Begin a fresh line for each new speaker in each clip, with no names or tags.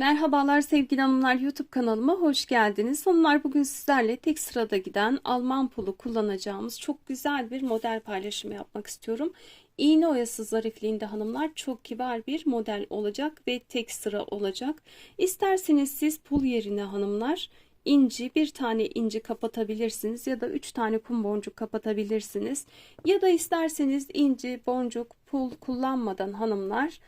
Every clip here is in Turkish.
Merhabalar sevgili hanımlar YouTube kanalıma hoş geldiniz. Hanımlar bugün sizlerle tek sırada giden Alman pulu kullanacağımız çok güzel bir model paylaşımı yapmak istiyorum. İğne oyası zarifliğinde hanımlar çok kibar bir model olacak ve tek sıra olacak. İsterseniz siz pul yerine hanımlar inci bir tane inci kapatabilirsiniz ya da üç tane kum boncuk kapatabilirsiniz. Ya da isterseniz inci boncuk pul kullanmadan hanımlar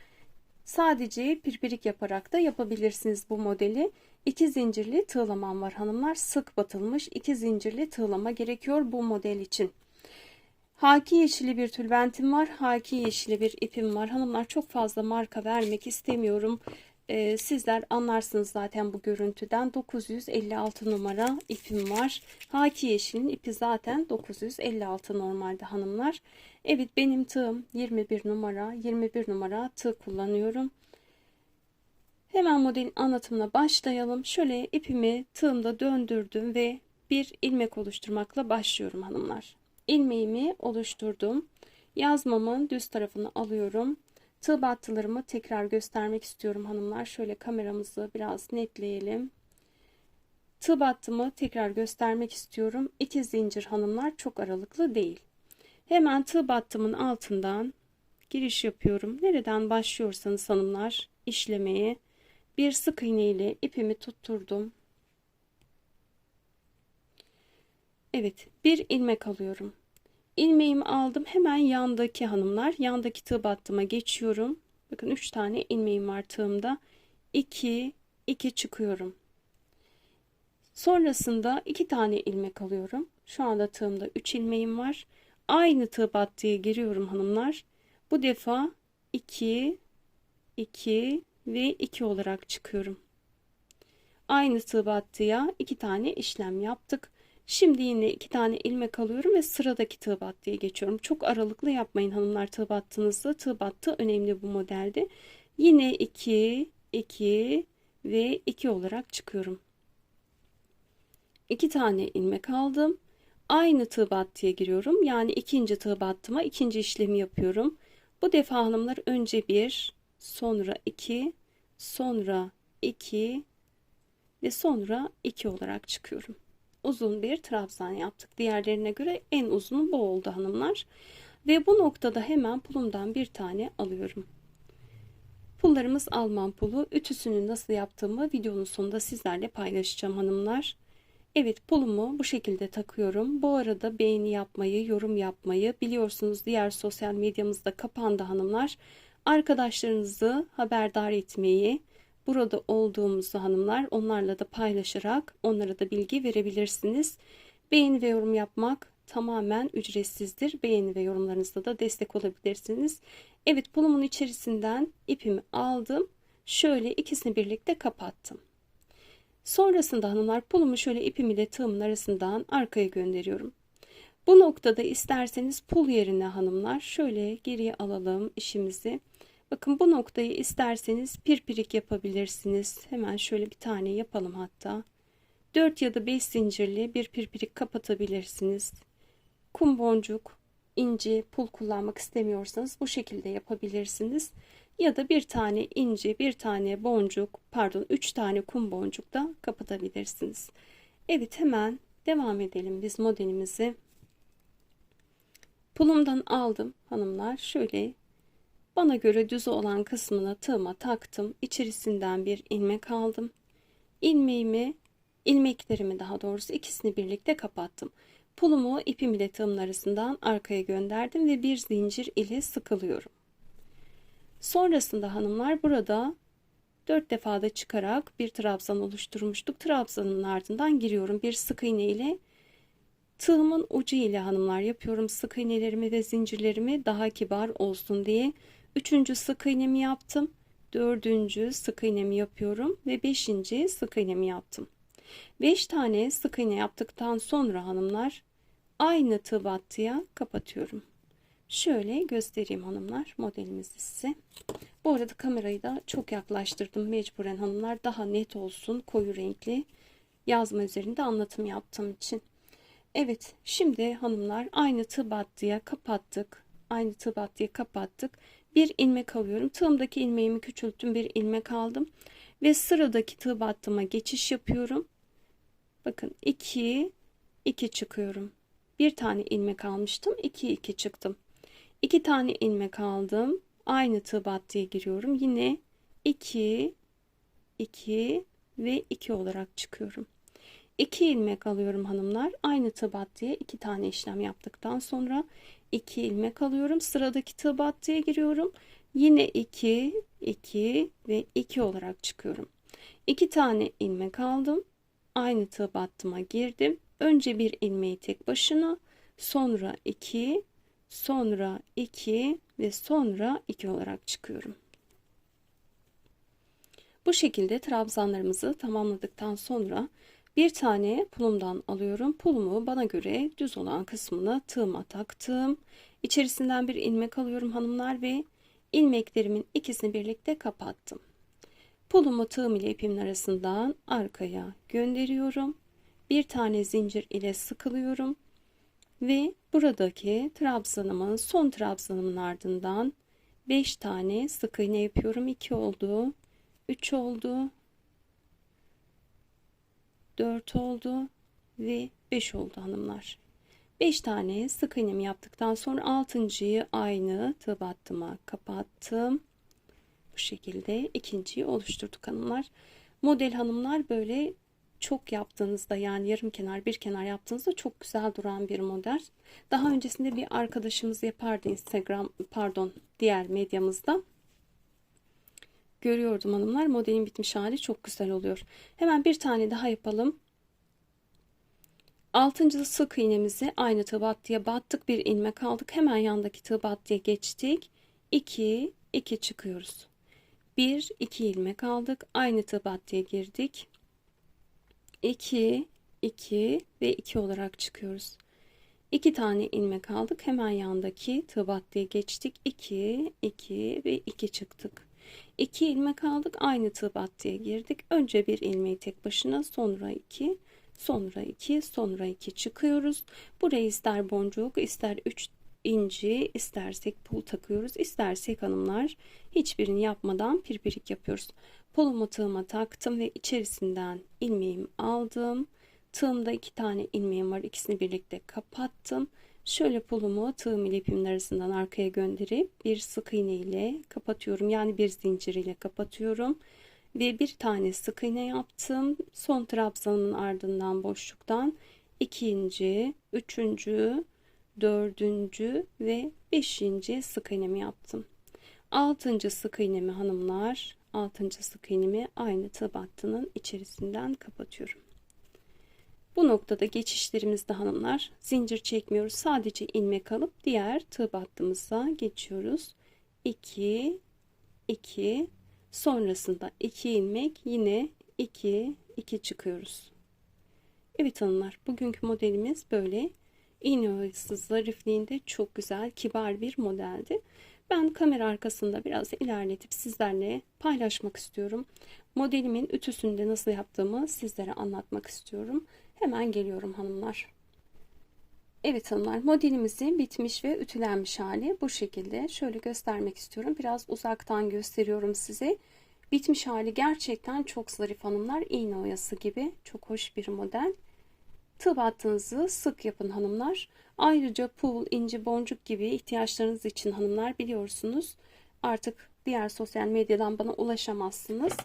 Sadece pirpirik yaparak da yapabilirsiniz bu modeli. İki zincirli tığlamam var hanımlar. Sık batılmış iki zincirli tığlama gerekiyor bu model için. Haki yeşili bir tülbentim var. Haki yeşili bir ipim var. Hanımlar çok fazla marka vermek istemiyorum. Ee, sizler anlarsınız zaten bu görüntüden 956 numara ipim var. Haki yeşilin ipi zaten 956 normalde hanımlar. Evet benim tığım 21 numara 21 numara tığ kullanıyorum. Hemen modelin anlatımına başlayalım. Şöyle ipimi tığımda döndürdüm ve bir ilmek oluşturmakla başlıyorum hanımlar. İlmeğimi oluşturdum. Yazmamın düz tarafını alıyorum. Tığ battılarımı tekrar göstermek istiyorum hanımlar. Şöyle kameramızı biraz netleyelim. Tığ battımı tekrar göstermek istiyorum. İki zincir hanımlar çok aralıklı değil. Hemen tığ battımın altından giriş yapıyorum. Nereden başlıyorsanız hanımlar işlemeye bir sık iğne ile ipimi tutturdum. Evet bir ilmek alıyorum. İlmeğimi aldım. Hemen yandaki hanımlar yandaki tığ battıma geçiyorum. Bakın 3 tane ilmeğim var tığımda. 2 2 çıkıyorum. Sonrasında 2 tane ilmek alıyorum. Şu anda tığımda 3 ilmeğim var. Aynı tığ battıya giriyorum hanımlar. Bu defa 2 2 ve 2 olarak çıkıyorum. Aynı tığ battıya 2 tane işlem yaptık. Şimdi yine iki tane ilmek alıyorum ve sıradaki tığ battıya geçiyorum. Çok aralıklı yapmayın hanımlar tığ battığınızda. Tığ battı önemli bu modelde. Yine 2, 2 ve 2 olarak çıkıyorum. 2 tane ilmek aldım. Aynı tığ battıya giriyorum. Yani ikinci tığ battıma ikinci işlemi yapıyorum. Bu defa hanımlar önce 1, sonra 2, sonra 2 ve sonra 2 olarak çıkıyorum uzun bir trabzan yaptık. Diğerlerine göre en uzunu bu oldu hanımlar. Ve bu noktada hemen pulumdan bir tane alıyorum. Pullarımız Alman pulu. Ütüsünü nasıl yaptığımı videonun sonunda sizlerle paylaşacağım hanımlar. Evet pulumu bu şekilde takıyorum. Bu arada beğeni yapmayı, yorum yapmayı biliyorsunuz diğer sosyal medyamızda kapandı hanımlar. Arkadaşlarınızı haberdar etmeyi, burada olduğumuzu hanımlar onlarla da paylaşarak onlara da bilgi verebilirsiniz. Beğeni ve yorum yapmak tamamen ücretsizdir. Beğeni ve yorumlarınızda da destek olabilirsiniz. Evet pulumun içerisinden ipimi aldım. Şöyle ikisini birlikte kapattım. Sonrasında hanımlar pulumu şöyle ipim ile tığımın arasından arkaya gönderiyorum. Bu noktada isterseniz pul yerine hanımlar şöyle geriye alalım işimizi. Bakın bu noktayı isterseniz pirpirik yapabilirsiniz. Hemen şöyle bir tane yapalım hatta. 4 ya da 5 zincirli bir pirpirik kapatabilirsiniz. Kum boncuk, inci, pul kullanmak istemiyorsanız bu şekilde yapabilirsiniz. Ya da bir tane inci, bir tane boncuk, pardon 3 tane kum boncuk da kapatabilirsiniz. Evet hemen devam edelim biz modelimizi. Pulumdan aldım hanımlar. Şöyle bana göre düz olan kısmına tığıma taktım. İçerisinden bir ilmek aldım. İlmeğimi, ilmeklerimi daha doğrusu ikisini birlikte kapattım. Pulumu ipim ile tığımın arasından arkaya gönderdim ve bir zincir ile sıkılıyorum. Sonrasında hanımlar burada 4 defada çıkarak bir trabzan oluşturmuştuk. Trabzanın ardından giriyorum. Bir sık iğne ile tığımın ucu ile hanımlar yapıyorum. Sık iğnelerimi ve zincirlerimi daha kibar olsun diye Üçüncü sık iğnemi yaptım. Dördüncü sık iğnemi yapıyorum ve beşinci sık iğnemi yaptım. Beş tane sık iğne yaptıktan sonra hanımlar aynı tığ battıya kapatıyorum. Şöyle göstereyim hanımlar modelimizi size. Bu arada kamerayı da çok yaklaştırdım mecburen hanımlar daha net olsun koyu renkli yazma üzerinde anlatım yaptığım için. Evet şimdi hanımlar aynı tığ battıya kapattık. Aynı tığ battıya kapattık bir ilmek alıyorum. Tığımdaki ilmeğimi küçülttüm. Bir ilmek aldım. ve sıradaki tığ battıma geçiş yapıyorum. Bakın 2 2 çıkıyorum. Bir tane ilmek almıştım. 2 2 çıktım. 2 tane ilmek aldım. Aynı tığ battıya giriyorum. Yine 2 2 ve 2 olarak çıkıyorum. 2 ilmek alıyorum hanımlar. Aynı tığ battıya 2 tane işlem yaptıktan sonra 2 ilmek alıyorum. Sıradaki tığ battıya giriyorum. Yine 2 2 ve 2 olarak çıkıyorum. 2 tane ilmek aldım. Aynı tığ battıma girdim. Önce bir ilmeği tek başına, sonra 2, sonra 2 ve sonra 2 olarak çıkıyorum. Bu şekilde trabzanlarımızı tamamladıktan sonra bir tane pulumdan alıyorum. Pulumu bana göre düz olan kısmını tığıma taktım. İçerisinden bir ilmek alıyorum hanımlar ve ilmeklerimin ikisini birlikte kapattım. Pulumu tığım ile ipimin arasından arkaya gönderiyorum. Bir tane zincir ile sıkılıyorum ve buradaki trabzanımın son trabzanımın ardından 5 tane sık iğne yapıyorum. 2 oldu. 3 oldu. 4 oldu ve 5 oldu hanımlar. 5 tane sık iğnemi yaptıktan sonra 6.yı aynı tığ battıma kapattım. Bu şekilde ikinciyi oluşturduk hanımlar. Model hanımlar böyle çok yaptığınızda yani yarım kenar bir kenar yaptığınızda çok güzel duran bir model. Daha öncesinde bir arkadaşımız yapardı Instagram pardon diğer medyamızda. Görüyordum hanımlar modelin bitmiş hali çok güzel oluyor. Hemen bir tane daha yapalım. Altıncı sık iğnemizi aynı tığ battıya battık bir ilmek aldık. Hemen yandaki tığ battıya geçtik. 2 2 çıkıyoruz. 1 2 ilmek aldık. Aynı tığ battıya girdik. 2 2 ve 2 olarak çıkıyoruz. 2 tane ilmek aldık. Hemen yandaki tığ battıya geçtik. 2 2 ve 2 çıktık. 2 ilmek aldık. Aynı tığ battıya girdik. Önce bir ilmeği tek başına, sonra 2, sonra 2, sonra 2 çıkıyoruz. Buraya ister boncuk, ister 3 inci, istersek pul takıyoruz. İstersek hanımlar hiçbirini yapmadan pirpirik yapıyoruz. Pulumu tığıma taktım ve içerisinden ilmeğimi aldım. Tığımda iki tane ilmeğim var. İkisini birlikte kapattım. Şöyle pulumu tığım ile arasından arkaya gönderip bir sık iğne ile kapatıyorum. Yani bir zincir ile kapatıyorum. Ve bir tane sık iğne yaptım. Son trabzanın ardından boşluktan ikinci, üçüncü, dördüncü ve beşinci sık iğnemi yaptım. Altıncı sık iğnemi hanımlar, altıncı sık iğnemi aynı tığ battının içerisinden kapatıyorum. Bu noktada geçişlerimizde hanımlar zincir çekmiyoruz. Sadece ilmek alıp diğer tığ battığımıza geçiyoruz. 2 2 sonrasında 2 ilmek yine 2 2 çıkıyoruz. Evet hanımlar bugünkü modelimiz böyle iğne oyası zarifliğinde çok güzel kibar bir modeldi. Ben kamera arkasında biraz ilerletip sizlerle paylaşmak istiyorum. Modelimin ütüsünde nasıl yaptığımı sizlere anlatmak istiyorum. Hemen geliyorum hanımlar. Evet hanımlar modelimizin bitmiş ve ütülenmiş hali bu şekilde. Şöyle göstermek istiyorum. Biraz uzaktan gösteriyorum size. Bitmiş hali gerçekten çok zarif hanımlar. İğne oyası gibi çok hoş bir model. Tığ battığınızı sık yapın hanımlar. Ayrıca pul, inci, boncuk gibi ihtiyaçlarınız için hanımlar biliyorsunuz. Artık diğer sosyal medyadan bana ulaşamazsınız.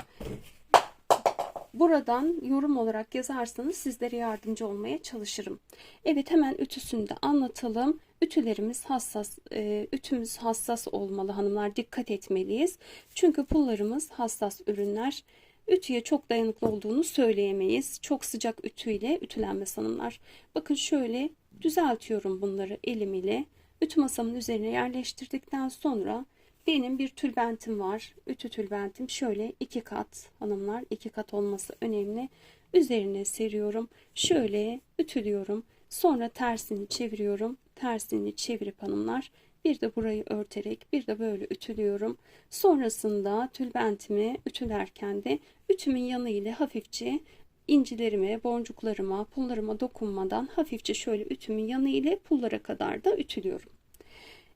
Buradan yorum olarak yazarsanız sizlere yardımcı olmaya çalışırım. Evet hemen ütüsünü de anlatalım. Ütülerimiz hassas, e, ütümüz hassas olmalı hanımlar. Dikkat etmeliyiz. Çünkü pullarımız hassas ürünler. Ütüye çok dayanıklı olduğunu söyleyemeyiz. Çok sıcak ütüyle ütülenmez hanımlar. Bakın şöyle düzeltiyorum bunları elim ile. Ütü masamın üzerine yerleştirdikten sonra benim bir tülbentim var. Ütü tülbentim şöyle iki kat hanımlar iki kat olması önemli. Üzerine seriyorum. Şöyle ütülüyorum. Sonra tersini çeviriyorum. Tersini çevirip hanımlar bir de burayı örterek bir de böyle ütülüyorum. Sonrasında tülbentimi ütülerken de ütümün yanı ile hafifçe incilerime, boncuklarıma, pullarıma dokunmadan hafifçe şöyle ütümün yanı ile pullara kadar da ütülüyorum.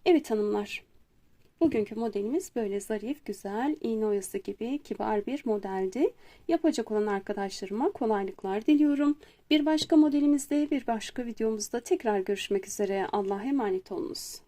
Evet hanımlar Bugünkü modelimiz böyle zarif, güzel, iğne oyası gibi kibar bir modeldi. Yapacak olan arkadaşlarıma kolaylıklar diliyorum. Bir başka modelimizde, bir başka videomuzda tekrar görüşmek üzere. Allah'a emanet olunuz.